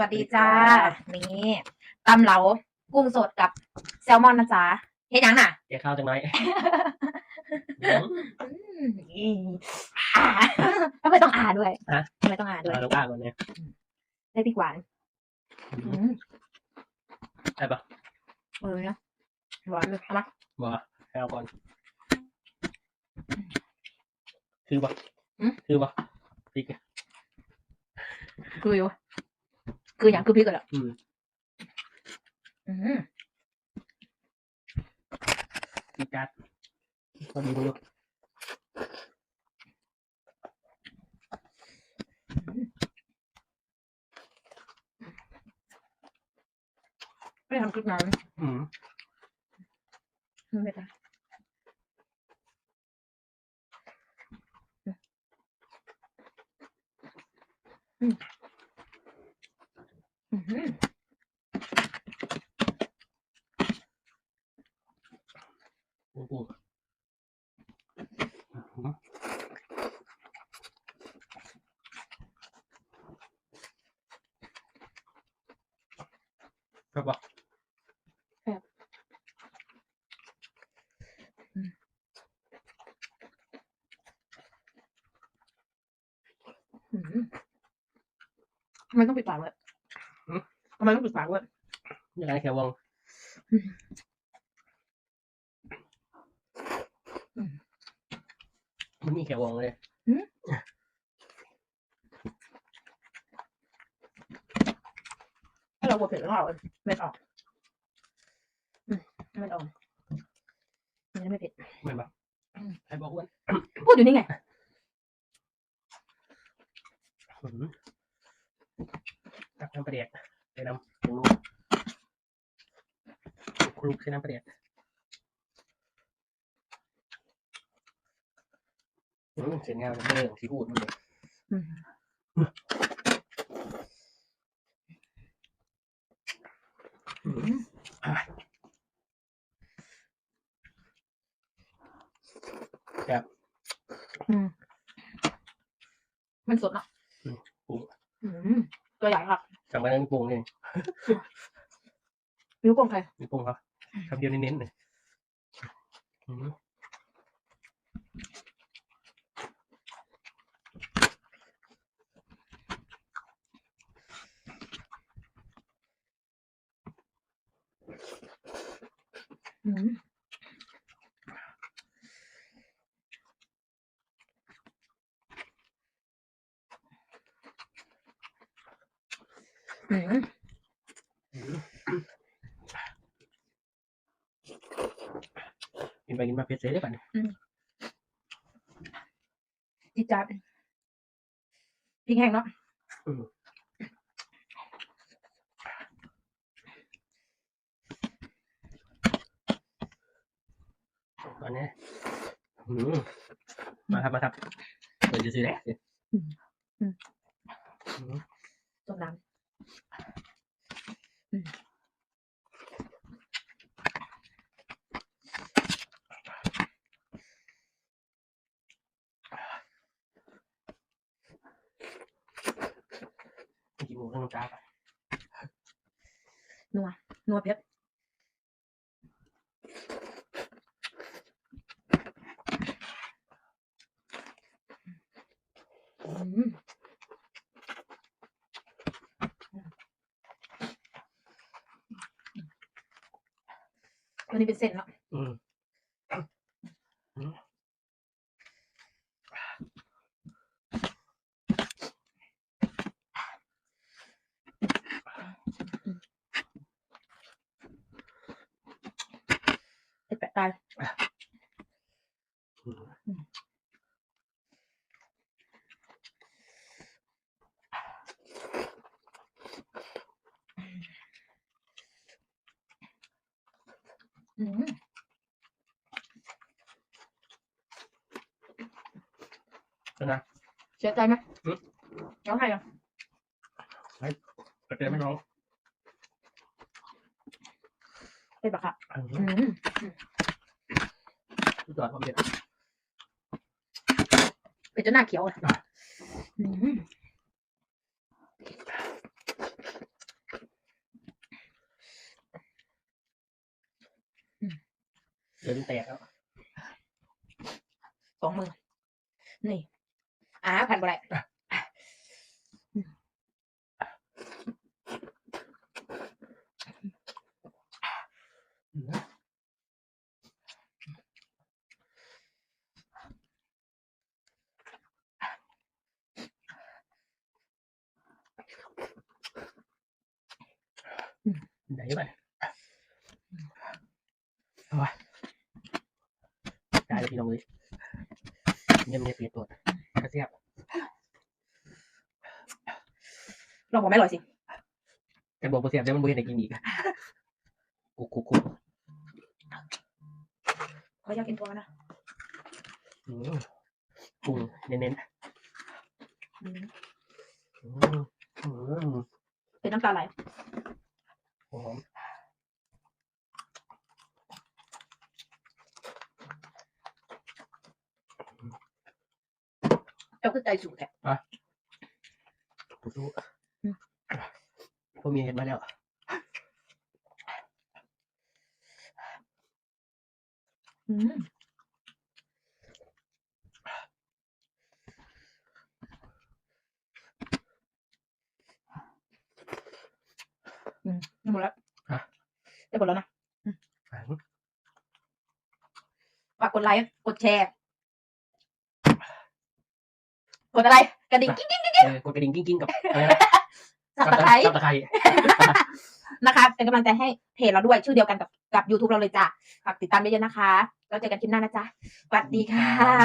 วัสดีจ้า นี่ตำเหลากุ้งสดกับแซลมอนนะจ๊ะเฮ็ดหยังน่ะ เดี๋ยวข้าวจังน้อยอืมอีอ่าทำไมต้องอ่าด้วยฮะ ทำไมต้องอ่าด้วยเอาลงอ่างก่อนเนี่ยได้พริกหวานอืมได้ปะเออนะหวานเลยเอามาบ่ให้เอาก่อน คือปะอืมคือปะพริกอะคืออยู่ คืออย่างคือพริกกันละอืม อืมพริกจัดพอดีดูไม่ได้ทำคลิปนานอืมไม่เป็นไรอืม อืมอืมโอ้โหอืมครับปะอืมทำไมต้องปิดปากเลย ทำไมต้องปิดปากเลยยังไงแค่วงอืมอืมมันมีแค่วงเลยถ้าเราบวเผ็ดแล้วเราไม่ออกอืมไม่ออกมันไม่เผ็ดเหมือนปะอืมใครบอกอ้วนพูดอยู่นี่ไงอืมตักน้ำประเดียด ใส่น้ำผงนัวคลุกใส่น้ำประเดียดอืมเสียงงานเรื่องที่พูดมันเลยอืมอืมอืมมันสดเนาะอืมปรุงอืมตัวใหญ่ครั บจำไว้นะมีปรุงนี่นิ้วโป้งใครมีปรุงครับคำเดียวเน้นๆเลยอืมอืม กินไปกินมาเพชรเซ่ได้ป่ะเนี่ยจีดจัดพริกแห้งเนาะตอนนี้อืมมาครับ มาครับเดี๋ยวจะซื้อแหละอืม ต้มน้ำ กินหมู ทั้งจ้าไปนัวเพชรอืมตัวนี้เป็นเส้นเนาะ อืม ไอ้แปะ ตายอืมอืมเป็นไงเสียใจไหมอืม ร้องไห้เหรอกระเทียมไม่ร้องไอ้บักอะอืมอืม สุอดความเผ็ดเป็นจนหน้าเขียวเลยเดินแตกแล้วสองมือ นี่ อ่าพันไปไล้ ได้ไหมเอาวะได้เลยพี่น้องเลยเนี่ยมันจะเปลี่ยนตัวกระเทียบลองบอกแม่ลอยสิกันบอกกระเทียบจะมันบุเห็นในกินอีกอะกุกกุกกุกเขาอยากกินตัวนะอืมปรุงเน้นอืมๆอืมอืมเป็นน้ำตาไหล หอม เจ้าคือใจสูงแท้ถูกๆพวกมีเห็นมาแล้วอืมอืมหมดแล้วได้หมดแล้วนะฝากกดไลค์ กดแชร์ กดอะไรกระดิ่งกิ๊งกิ๊งเออกดกระดิ่งกิ้งๆกับอะไรนะสับตะไคร้กับตะไคร้นะคะ เป็นกำลังใจให้เพจเราด้วยชื่อเดียวกันกับกับ YouTube เราเลยจ้ะฝากติดตามเยอะๆนะคะ แล้วเจอกันคลิปหน้านะจ๊ะสวัสดีค่ะ